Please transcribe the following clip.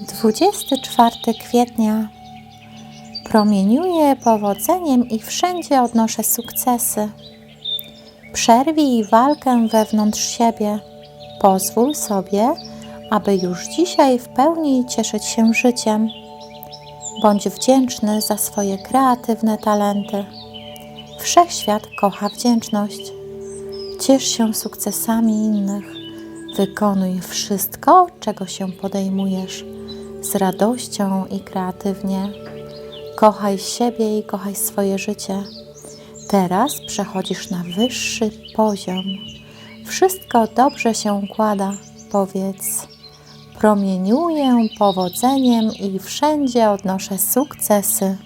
24 kwietnia. Promieniuję powodzeniem i wszędzie odnoszę sukcesy. Przerwij walkę wewnątrz siebie. Pozwól sobie, aby już dzisiaj w pełni cieszyć się życiem. Bądź wdzięczny za swoje kreatywne talenty. Wszechświat kocha wdzięczność. Ciesz się sukcesami innych. Wykonuj wszystko, czego się podejmujesz, z radością i kreatywnie. Kochaj siebie i kochaj swoje życie. Teraz przechodzisz na wyższy poziom. Wszystko dobrze się układa. Powiedz: Promieniuję powodzeniem i wszędzie odnoszę sukcesy.